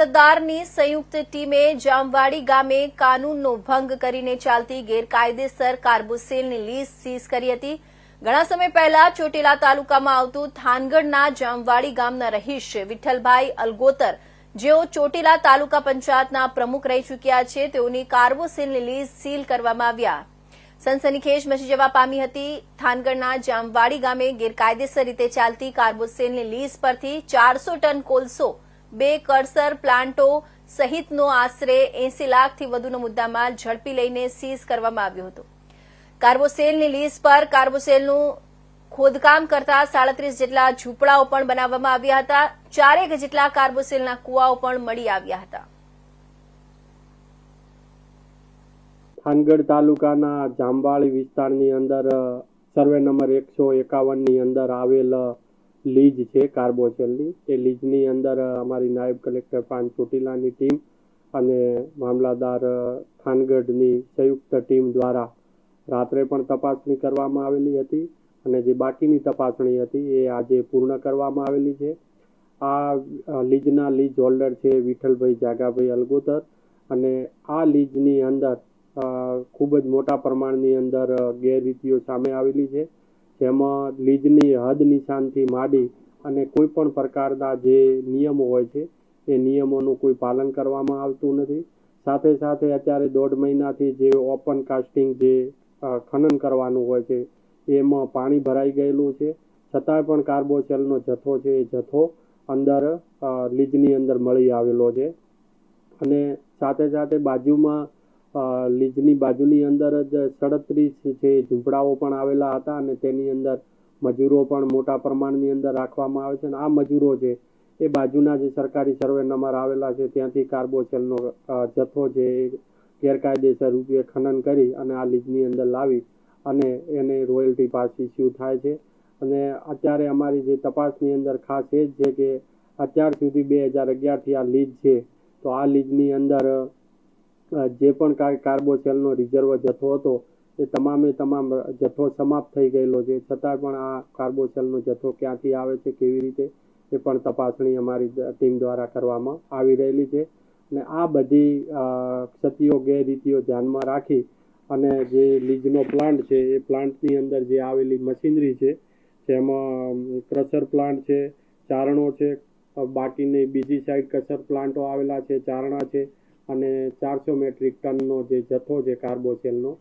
મામલતદારની સંયુક્ત ટીમે જામવાડી ગામે કાનૂનનો ભંગ કરીને ચાલતી ગેરકાયદેસર કાર્બોસેલની લીઝ સીઝ કરી હતી. ઘણા સમય પહેલા ચોટીલા તાલુકામાં આવતું થાનગઢના જામવાડી ગામના રહીશ વિઠ્ઠલભાઈ અલગોતર, જેઓ ચોટીલા તાલુકા પંચાયતના પ્રમુખ રહી ચૂક્યા છે, તેઓની કાર્બોસેલની લીઝ સીલ કરવામાં આવ્યા. સનસનીખેજ મચી જવા પામી હતી. થાનગઢના જામવાડી ગામે ગેરકાયદેસર રીતે ચાલતી કાર્બોસેલની લીઝ પરથી ચારસો ટન કોલસો બે કરસર પ્લાન્ટો સહિતનો આશરે એસી લાખથી વધુનો મુદ્દામાલ ઝડપી લઈને સીઝ કરવામાં આવ્યો હતો. કાર્બોસેલની લીઝ પર કાર્બોસેલનું ખોદકામ કરતા સાડત્રીસ જેટલા ઝૂંપડાઓ પણ બનાવવામાં આવ્યા હતા. ચારેક જેટલા કાર્બોસેલના કુવાઓ પણ મળી આવ્યા હતા. થાનગઢ તાલુકાના જાંબાળી વિસ્તારની અંદર સર્વે નંબર એકસો એકાવનની અંદર આવેલ લીજ છે કાર્બોસેલની એ લીજની અંદર અમારી નાયબ કલેક્ટર પાન ચોટીલાની ટીમ અને મામલાદાર ખાનગઢની સંયુક્ત ટીમ દ્વારા રાત્રે પણ તપાસણી કરવામાં આવેલી હતી અને જે બાકીની તપાસણી હતી એ આજે પૂર્ણ કરવામાં આવેલી છે. આ લીજના લીજ હોલ્ડર છે વિઠ્ઠલભાઈ જાગાભાઈ અલગોતર અને આ લીજની અંદર ખૂબ જ મોટા પ્રમાણની અંદર ગેરરીતિઓ સામે આવેલી છે. જેમાં લીજની હદ નિશાનથી માંડી અને કોઈ પણ પ્રકારના જે નિયમો હોય છે, એ નિયમોનું કોઈ પાલન કરવામાં આવતું નથી. સાથે સાથે અત્યારે દોઢ મહિનાથી જે ઓપન કાસ્ટિંગ જે ખનન કરવાનું હોય છે, એમાં પાણી ભરાઈ ગયેલું છે. છતાંય પણ કાર્બોસેલનો જથ્થો છે, એ જથ્થો અંદર લીજની અંદર મળી આવેલો છે. અને સાથે સાથે બાજુમાં લીજની બાજુની અંદર જ સડત્રીસ જે ઝૂંપડાઓ પણ આવેલા હતા અને તેની અંદર મજૂરો પણ મોટા પ્રમાણની અંદર રાખવામાં આવે છે અને આ મજૂરો છે એ બાજુના જે સરકારી સર્વે નંબર આવેલા છે ત્યાંથી કાર્બોસેલનો જથ્થો છે એ ગેરકાયદેસર રૂપે ખનન કરી અને આ લીજની અંદર લાવી અને એને રોયલ્ટી પાસ ઇસ્યુ થાય છે. અને અત્યારે અમારી જે તપાસની અંદર ખાસ એ જ છે કે અત્યાર સુધી બે હજાર અગિયારથી આ લીજ છે, તો આ લીજની અંદર જે પણ કાર્બોસેલનો રિઝર્વ જથ્થો હતો, એ તમામે તમામ જથ્થો સમાપ્ત થઈ ગયેલો છે. છતાં પણ આ કાર્બોસેલનો જથ્થો ક્યાંથી આવે છે, કેવી રીતે, એ પણ તપાસણી અમારી ટીમ દ્વારા કરવામાં આવી રહેલી છે. અને આ બધી ક્ષતિઓ, ગેરરીતિઓ ધ્યાનમાં રાખી અને જે લીજનો પ્લાન્ટ છે, એ પ્લાન્ટની અંદર જે આવેલી મશીનરી છે, જેમાં ક્રશર પ્લાન્ટ છે, ચારણો છે, બાકીની બીજી સાઈડ કસર પ્લાન્ટો આવેલા છે, ચારણા છે અને ચારસો મેટ્રિક ટનનો જે જથ્થો છે કાર્બોસેલનો